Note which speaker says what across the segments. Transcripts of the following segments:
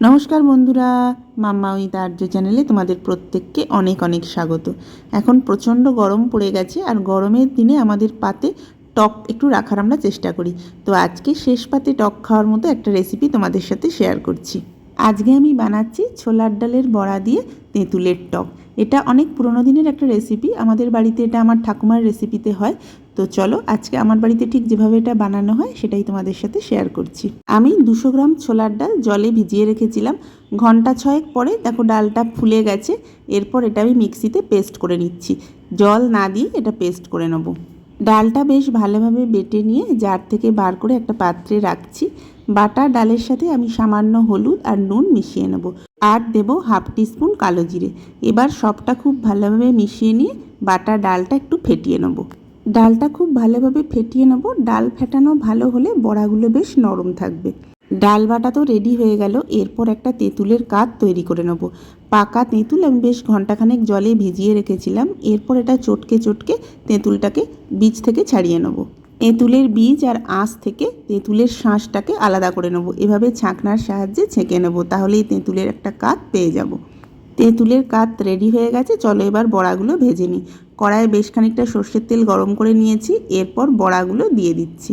Speaker 1: নমস্কার বন্ধুরা, মাম্মা উইথ আর্য চ্যানেলে তোমাদের প্রত্যেককে অনেক অনেক স্বাগত। এখন প্রচণ্ড গরম পড়ে গেছে আর গরমের দিনে আমাদের পাতে টক একটু রাখার আমরা চেষ্টা করি। তো আজকে শেষ পাতে টক খাওয়ার মতো একটা রেসিপি তোমাদের সাথে শেয়ার করছি। আজকে আমি বানাচ্ছি ছোলার ডালের বড়া দিয়ে তেঁতুলের টক। এটা অনেক পুরোনো দিনের একটা রেসিপি আমাদের বাড়িতে এটা আমার ঠাকুমার রেসিপিতে হয়। তো চলো, আজকে আমার বাড়িতে ঠিক যেভাবে এটা বানানো হয় সেটাই তোমাদের সাথে শেয়ার করছি। আমি দুশো গ্রাম ছোলার ডাল জলে ভিজিয়ে রেখেছিলাম। ঘণ্টা ছয়েক পরে দেখো ডালটা ফুলে গেছে। এরপর এটা আমি মিক্সিতে পেস্ট করে নিচ্ছি। জল না দিয়ে এটা পেস্ট করে নেব। ডালটা বেশ ভালোভাবে বেটে নিয়ে জার থেকে বার করে একটা পাত্রে রাখছি। বাটা ডালের সাথে আমি সামান্য হলুদ আর নুন মিশিয়ে নেব। আর দেব হাফ টিস্পুন কালো জিরে। এবার সবটা খুব ভালোভাবে মিশিয়ে নিয়ে বাটা ডালটা একটু ফেটিয়ে নেব। ডালটা খুব ভালোভাবে ফেটিয়ে নেব। ডাল ফেটানো ভালো হলে বড়াগুলো বেশ নরম থাকবে। ডাল বাটা তো রেডি হয়ে গেল। এরপর একটা তেঁতুলের কাত তৈরি করে নেব। পাকা তেঁতুল আমি বেশ ঘন্টাখানেক জলে ভিজিয়ে রেখেছিলাম। এরপর এটা চটকে চটকে তেঁতুলটাকে বীজ থেকে ছাড়িয়ে নেব। তেঁতুলের বীজ আর আঁশ থেকে তেঁতুলের শাঁসটাকে আলাদা করে নেব। এভাবে ছাঁকনার সাহায্যে ছেঁকে নেব। তাহলেই তেঁতুলের একটা কাত পেয়ে যাব। তেঁতুলের কাত রেডি হয়ে গেছে। চলো এবার বড়াগুলো ভেজে নিই। কড়াইয়ে বেশ খানিকটা সর্ষের তেল গরম করে নিয়েছি। এরপর বড়াগুলো দিয়ে দিচ্ছি।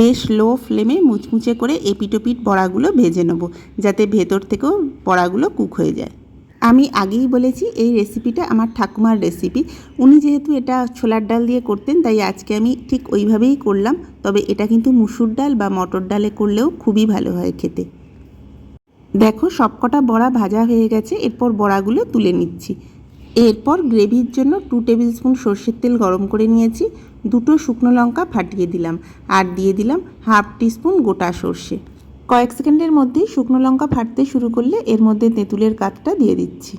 Speaker 1: বেশ লো ফ্লেমে মুচমুচে করে এপিটোপিট বড়াগুলো ভেজে নেব, যাতে ভেতর থেকেও বড়াগুলো কুক হয়ে যায়। আমি আগেই বলেছি, এই রেসিপিটা আমার ঠাকুমার রেসিপি উনি যেহেতু এটা ছোলার ডাল দিয়ে করতেন, তাই আজকে আমি ঠিক ওইভাবেই করলাম। তবে এটা কিন্তু মুসুর ডাল বা মটর ডালে করলেও খুবই ভালো হয় খেতে। দেখো, সবকটা বড়া ভাজা হয়ে গেছে, এরপর বড়াগুলো তুলে নিচ্ছি। এরপর গ্রেভির জন্য টু টেবিল স্পুন সর্ষের তেল গরম করে নিয়েছি, দুটো শুকনো লঙ্কা ফাটিয়ে দিলাম, আর দিয়ে দিলাম হাফ টিস্পুন গোটা সর্ষে। কয়েক সেকেন্ডের মধ্যেই শুকনো লঙ্কা ফাটতে শুরু করলে এর মধ্যে তেঁতুলের কাতটা দিয়ে দিচ্ছি।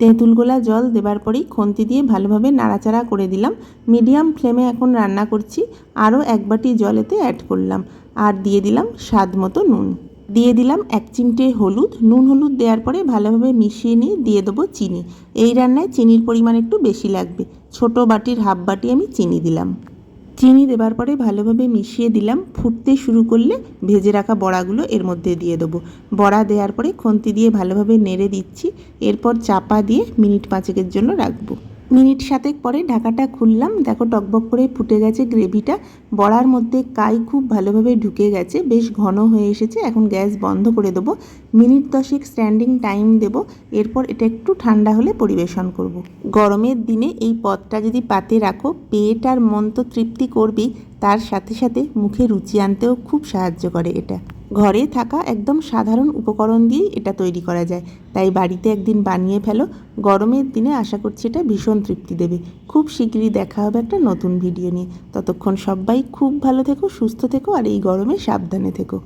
Speaker 1: তেঁতুলগোলা জল দেবার পরেই খন্তি দিয়ে ভালোভাবে নাড়াচাড়া করে দিলাম। মিডিয়াম ফ্লেমে এখন রান্না করছি, আরও এক বাটি জলেতে অ্যাড করলাম, আর দিয়ে দিলাম স্বাদ মতো নুন। দিয়ে দিলাম এক চিমটে হলুদ। নুন হলুদ দেওয়ার পরে ভালোভাবে মিশিয়ে নিয়ে দিয়ে দেবো চিনি। এই রান্নায় চিনির পরিমাণ একটু বেশি লাগবে। ছোট বাটির হাফ বাটি আমি চিনি দিলাম। চিনি দেবার পরে ভালোভাবে মিশিয়ে দিলাম। ফুটতে শুরু করলে ভেজে রাখা বড়াগুলো এর মধ্যে দিয়ে দেবো। বড়া দেওয়ার পরে খন্তি দিয়ে ভালোভাবে নেড়ে দিচ্ছি। এরপর চাপা দিয়ে মিনিট পাঁচেকের জন্য রাখব। মিনিট সাতেক পরে ঢাকাটা খুললাম। দেখো টকবক করে ফুটে গেছে গ্রেভিটা। বড়ার মধ্যে কাই খুব ভালোভাবে ঢুকে গেছে। বেশ ঘন হয়ে এসেছে। এখন গ্যাস বন্ধ করে দেবো। মিনিট দশেক স্ট্যান্ডিং টাইম দেব। এরপর এটা একটু ঠান্ডা হলে পরিবেশন করব। গরমের দিনে এই পদটা যদি পাতে রাখো, পেট আর মন তো তৃপ্তি করবেই। তার সাথে সাথে মুখে রুচি আনতেও খুব সাহায্য করে এটা। ঘরে থাকা একদম সাধারণ উপকরণ দিয়ে এটা তৈরি করা যায়। তাই বাড়িতে একদিন বানিয়ে ফেলো, গরমের দিনে আশা করছি এটা ভীষণ তৃপ্তি দেবে। খুব শীঘ্রই দেখা হবে একটা নতুন ভিডিও নিয়ে। ততক্ষণ সবাই খুব ভালো থেকো, সুস্থ থেকো, আর এই গরমে সাবধানে থেকো।